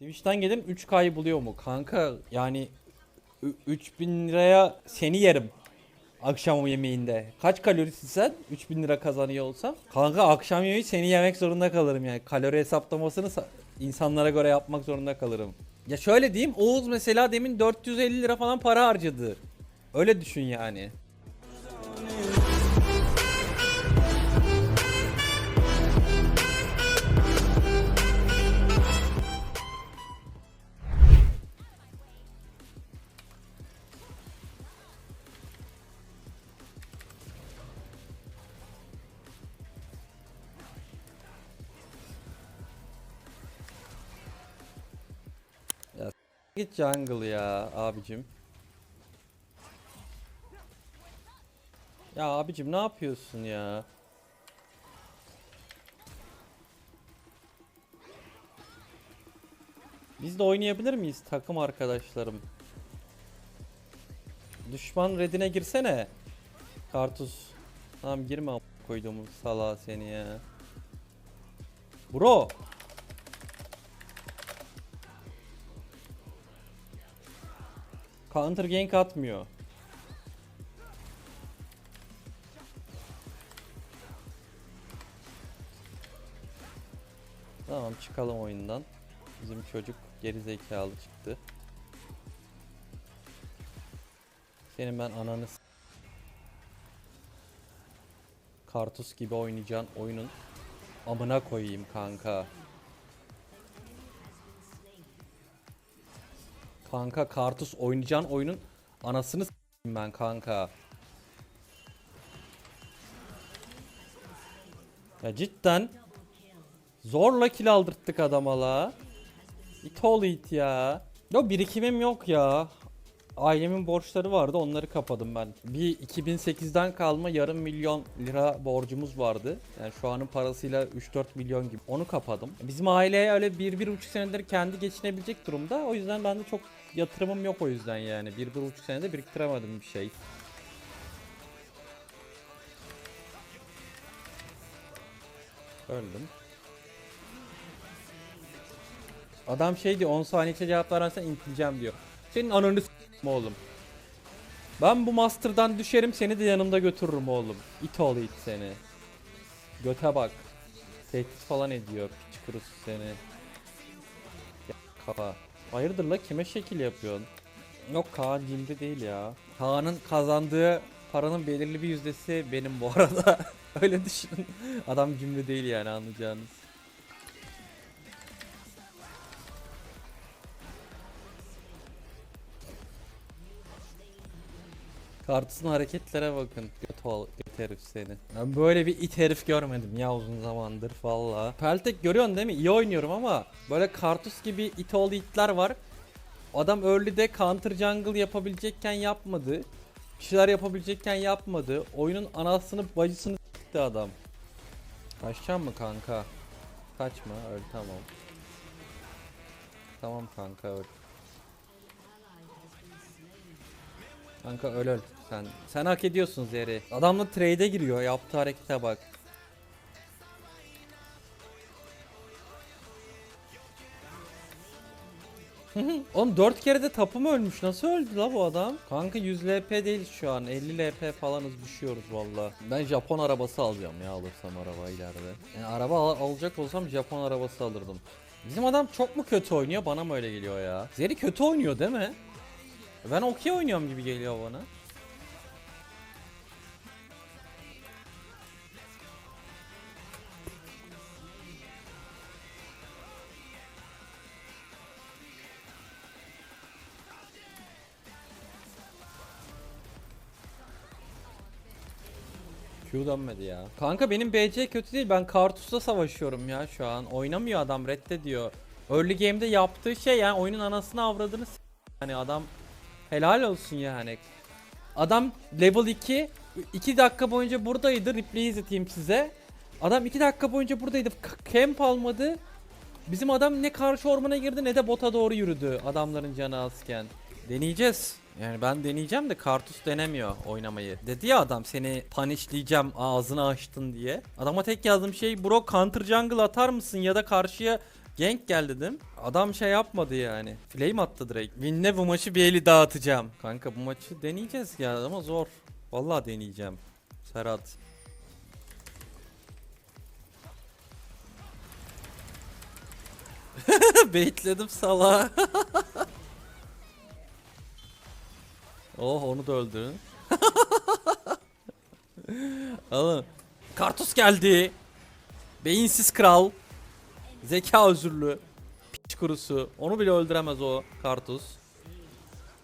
Twitch'ten geldim 3K'yı buluyor mu? Kanka yani ü- 3000 liraya seni yerim. Akşam yemeğinde. Kaç kalorisin sen? 3000 lira kazanıyor olsam. Kanka akşam yemeği seni yemek zorunda kalırım yani. Kalori hesaplamasını sa- insanlara göre yapmak zorunda kalırım. Ya şöyle diyeyim Oğuz mesela demin 450 lira falan para harcadı. Öyle düşün yani. Git jungle ya abicim. Ya abicim ne yapıyorsun ya? Biz de oynayabilir miyiz takım arkadaşlarım? Düşman redine girsene. Kartus. Tamam girme koyduğumun salağı seni ya. Bro. Counter gank atmıyor. Tamam çıkalım oyundan. Bizim çocuk geri zekalı çıktı. Senin ben ananı Kartus gibi oynayacağın oyunun amına koyayım kanka. Kanka Kartus oynayacağın oyunun anasını ben kanka. Ya cidden zorla kill aldırttık adama la. İt oğlu it ya. Yo birikimim yok ya. Ailemin borçları vardı onları kapadım ben. Bir 2008'den kalma yarım milyon lira borcumuz vardı. Yani şu anın parasıyla 3-4 milyon gibi. Onu kapadım. Bizim aileye öyle 1-1,5 senedir kendi geçinebilecek durumda. O yüzden bende çok yatırımım yok o yüzden yani. 1-1,5 senede biriktiremedim bir şey. Öldüm. Adam şey diyor 10 saniye içinde cevap vermezsen intileceğim diyor. Senin ananı oğlum. Ben bu master'dan düşerim seni de yanımda götürürüm oğlum. İt oğlu it seni. Göte bak. Tehdit falan ediyor piç kurusu seni. Ya kafa. Hayırdır la kime şekil yapıyorsun? Yok Kaan cimri değil ya. Kaan'ın kazandığı paranın belirli bir yüzdesi benim bu arada. Öyle düşünün. Adam cimri değil yani anlayacağınız. Kartus'un hareketlere bakın. Göt, ol, göt herif seni. Ben böyle bir it herif görmedim ya uzun zamandır valla. Peltek görüyorsun değil mi? İyi oynuyorum ama böyle Kartus gibi it oğlu itler var. Adam early'de counter jungle yapabilecekken yapmadı. Bir yapabilecekken yapmadı. Oyunun anasını bacısını s**ti adam. Kaçacağım mı kanka? Kaçma öl tamam. Tamam kanka öl. Kanka öl öl sen. Sen hak ediyorsun Zeri. Adamla trade'e giriyor. Yaptığı harekete bak. Oğlum 4 kere de tapu mu ölmüş? Nasıl öldü la bu adam? Kanka 100 LP değil şu an. 50 LP falanız düşüyoruz valla. Ben Japon arabası alacağım ya alırsam araba ileride. Yani araba al- alacak olsam Japon arabası alırdım. Bizim adam çok mu kötü oynuyor? Bana mı öyle geliyor ya? Zeri kötü oynuyor değil mi? Ben okey oynuyorum gibi geliyor bana. Q dönmedi ya. Kanka benim BC kötü değil. Ben Kartus'la savaşıyorum ya şu an. Oynamıyor adam reddediyor. Early game'de yaptığı şey yani oyunun anasını avradını Hani adam helal olsun yani. Adam level 2 2 dakika boyunca buradaydı. Replay izleteyim size. Adam 2 dakika boyunca buradaydı. Camp almadı. Bizim adam ne karşı ormana girdi ne de bota doğru yürüdü. Adamların canı azken. Deneyeceğiz. Yani ben deneyeceğim de Kartus denemiyor oynamayı. Dedi ya adam seni punishleyeceğim ağzını açtın diye. Adama tek yazdığım şey bro counter jungle atar mısın ya da karşıya Gank gel dedim. Adam şey yapmadı yani. Flame attı direkt. Win'le bu maçı bir eli dağıtacağım. Kanka bu maçı deneyeceğiz ya ama zor. Vallahi deneyeceğim. Serhat. Baitledim sala. oh onu da öldürün. Oğlum. Kartus geldi. Beyinsiz kral. Zeka özürlü. Piç kurusu. Onu bile öldüremez o Kartus.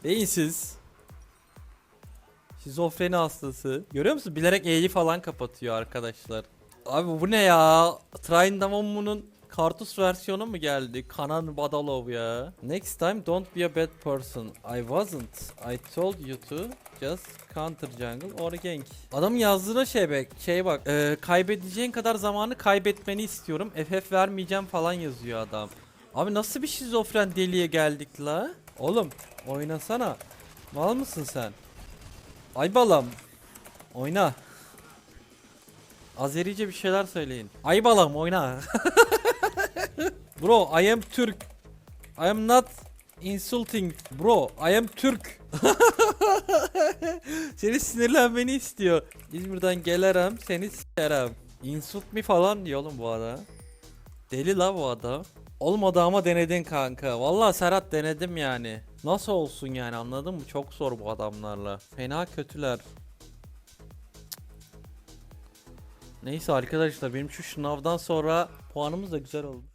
Beyinsiz. Şizofreni hastası. Görüyor musun? Bilerek E'yi falan kapatıyor arkadaşlar. Abi bu ne ya? Trindamammu'nun Kartus versiyonu mu geldi? Kanan Badalov ya. Next time don't be a bad person. I wasn't. I told you to just counter jungle or gank. Adam yazdığına şey bak, şey bak. e, kaybedeceğin kadar zamanı kaybetmeni istiyorum. FF vermeyeceğim falan yazıyor adam. Abi nasıl bir şizofren deliye geldik la? Oğlum oynasana. Mal mısın sen? Ay balam. Oyna. Azerice bir şeyler söyleyin. Ay balam oyna. Bro, I am Türk. I am not insulting. Bro, I am Türk. seni sinirlenmeni istiyor. İzmir'den gelirim, seni s**erim. Insult me falan diyor oğlum bu adam. Deli la bu adam. Olmadı ama denedin kanka. Vallahi Serhat denedim yani. Nasıl olsun yani anladın mı? Çok zor bu adamlarla. Fena kötüler. Neyse arkadaşlar benim şu sınavdan sonra puanımız da güzel oldu.